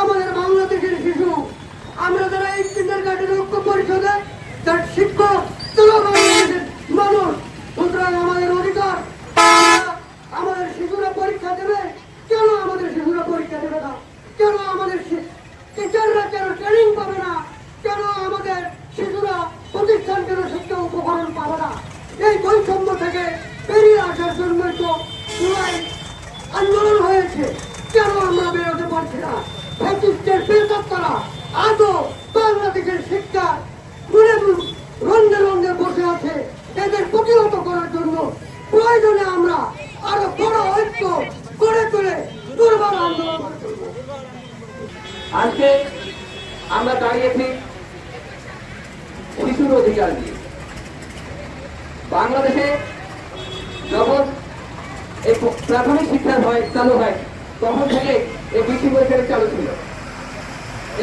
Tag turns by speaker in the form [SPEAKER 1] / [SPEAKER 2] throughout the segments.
[SPEAKER 1] আমাদের বাংলাদেশের শিশু আমরা যারা এই কিন্ডার গার্ডেন ঐক্য পরিষদে ফ্যাসিস্টের বীরকর্তারা আজও বাংলাদেশের শিক্ষা ঘুরে রন্ধে বসে আছে। এদের প্রতিহত করার জন্য প্রয়োজনে আমরা আরও বড় ঐক্য গড়ে তুলে দুর্বল আন্দোলন
[SPEAKER 2] আজকে আমরা দাঁড়িয়েছি শিশুর অধিকার নিয়ে। বাংলাদেশে যখন এই প্রাথমিক শিক্ষা হয়, চালু হয়, তখন থেকে এই বৃত্তি পরীক্ষাটা চালু ছিল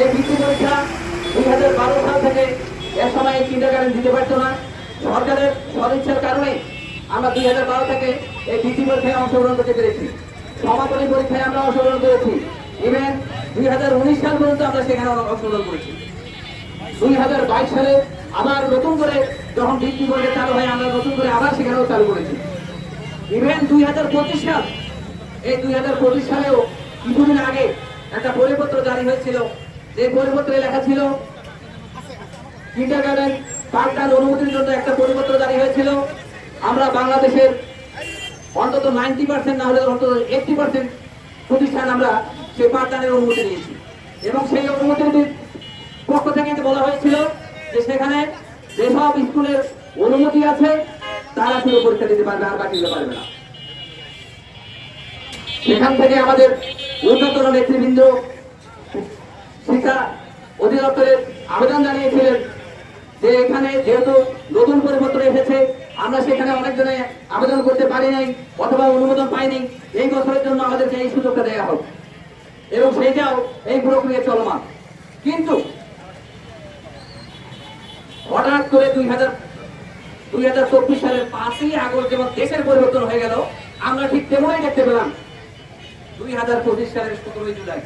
[SPEAKER 2] এই বৃত্তি পরীক্ষা দুই হাজার বারো সাল থেকে এর সময় কিন্ডার দিতে পারতো না। সরকারের সদিচ্ছার কারণে আমরা দুই হাজার বারো থেকে এই বৃত্তি পরীক্ষায় অংশগ্রহণ করতে পেরেছি। সমাপনী পরীক্ষায় আমরা অংশগ্রহণ করেছি। ইভেন দুই হাজার উনিশ সাল পর্যন্ত আমরা সেখানে অংশগ্রহণ করেছি। দুই হাজার বাইশ সালে আবার নতুন করে যখন বৃত্তি পরীক্ষা চালু হয়, আমরা নতুন করে আবার সেখানেও চালু করেছি। ইভেন দুই হাজার পঁচিশ সাল, এই দুই হাজার পঁচিশ সালেও কিছুদিন আগে একটা পরিপত্র জারি হয়েছিল। যে পরিপত্রে লেখা ছিল কিন্ডার গার্ডেন পাঠদান অনুমতির জন্য একটা পরিপত্র জারি হয়েছিল। আমরা বাংলাদেশের অন্তত নাইনটি পার্সেন্ট না হলে অন্তত এইটটি পার্সেন্ট প্রতিষ্ঠান আমরা সেই পাঠদানের অনুমতি নিয়েছি। এবং সেই অনুমতির পক্ষ থেকে বলা হয়েছিল যে সেখানে যেসব স্কুলের অনুমতি আছে, তারা শুধু পরীক্ষা দিতে পারবে আর বাকি দিতে পারবে না। সেখান থেকে আমাদের উন্নতর নেতৃবৃন্দ শিক্ষা অধিদপ্তরের আবেদন জানিয়েছিলেন যে এখানে যেহেতু নতুন পরিবর্তন এসেছে, আমরা সেখানে অনেকজনে আবেদন করতে পারি নাই অথবা অনুমোদন পাইনি। এই বছরের জন্য আমাদেরকে এই সুযোগটা দেওয়া হোক। এবং সেইটাও এই প্রক্রিয়া চলমান। কিন্তু হঠাৎ করে দুই হাজার দুই হাজার চব্বিশ সালের পাঁচই আগস্ট যেমন দেশের পরিবর্তন হয়ে গেল, আমরা ঠিক তেমনই দেখতে পেলাম দুই হাজার পঁচিশ সালের সতেরোই জুলাই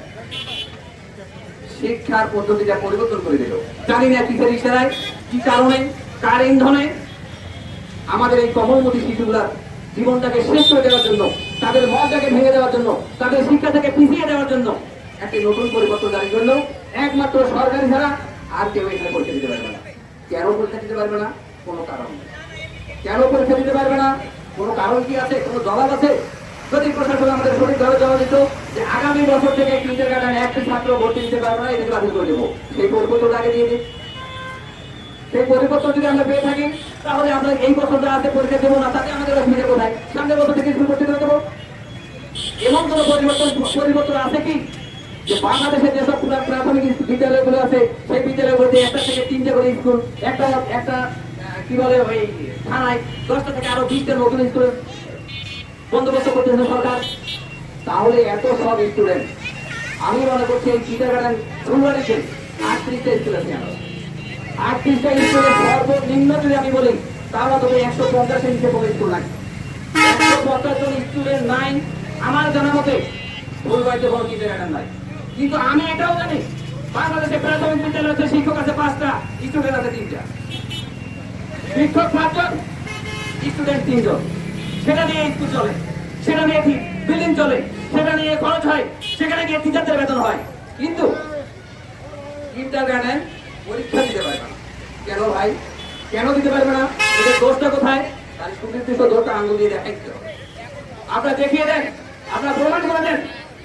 [SPEAKER 2] শিক্ষার পদ্ধতিটা পরিবর্তন করে দিল। জানি না কিসের ইশারায়, কি কারণে, কার ইন্ধনে। আমাদের এই কমলমতি শিশুগুলার জীবনটাকে শেষ করে দেওয়ার জন্য, তাদের মনটাকে ভেঙে দেওয়ার জন্য, তাদের শিক্ষা পিছিয়ে দেওয়ার জন্য একটি নতুন পরিবর্তন জারি করল একমাত্র সরকারি ছাড়া আর কেউ এখানে পরীক্ষা দিতে পারবে না। কেন পরীক্ষা দিতে পারবে না? কোনো কারণ কেন পরীক্ষা দিতে পারবে না? কোনো কারণ কি আছে? কোনো জবাব আছে? যদি প্রশাসন আমাদের সঠিকভাবে জবাব দিত যে আগামী বছর থেকে কিন্ডার গার্ডেন একটি ছাত্র ভর্তি দিতে পারবে না এটাকে বাতিল করে দেবো। সেই পরিবর্তন আগে দিয়ে দিই সেই পরিবর্তন যদি আমরা পেয়ে থাকি, তাহলে আমরা এই বছরটা আছে পরীক্ষা দেবো না, তাতে আমাদের অসুবিধা কোথায়? সামনের বছর থেকে স্কুল ভর্তি করে দেবো। এমন কোনো পরিবর্তন পরিবর্তন আছে কি? যে বাংলাদেশে যেসব প্রা- প্রাথমিক বিদ্যালয়গুলো আছে, সেই বিদ্যালয়গুলোতে একটা থেকে তিনটে করে স্কুল, একটা একটা কি বলে ওই থানায় দশটা থেকে আরও বিশটা নতুন স্কুল বন্দোবস্ত করতেছে সরকার। তাহলে এত সব স্টুডেন্ট আমি মনে করছি এই কিন্ডার গার্ডেন ফুলবাড়িতে আটত্রিশটা আটত্রিশটা সর্বনিম্ন যদি আমি বলি, তাহলে তবে একশো পঞ্চাশের নিচে কোনো স্কুল নাই। একশো পঞ্চাশ জন স্টুডেন্ট নাই আমার জানা মতে। ফুলবাড়িতে কিন্ডার গার্ডেন নাই। কিন্তু আমি এটাও জানি, বাংলাদেশে প্রাথমিক শিক্ষক আছে পাঁচটা স্টুডেন্ট আছে তিনটা। শিক্ষক পাঁচজন স্টুডেন্ট তিনজন। সেটা নিয়ে স্কুল চলে, সেটা নিয়ে বিল্ডিং চলে, সেটা নিয়ে খরচ হয়, সেখানে গিয়ে টিচারদের বেতন হয়। কিন্তু পরীক্ষা দিতে পারবে না। কেন ভাই? কেন দিতে পারবে না? এদের দোষটা কোথায়? তার সুনির্দিষ্ট দোষটা আঙ্গুল দিয়ে দেখাইতে হবে। আপনারা দেখিয়ে দেন, আপনারা প্রমাণ করে দেন,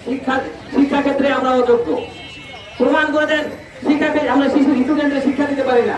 [SPEAKER 2] শিক্ষা শিক্ষা ক্ষেত্রে আমরা অযোগ্য প্রমাণ করে দেন শিক্ষা আমরা শিশু স্টুডেন্টদের শিক্ষা দিতে পারি না।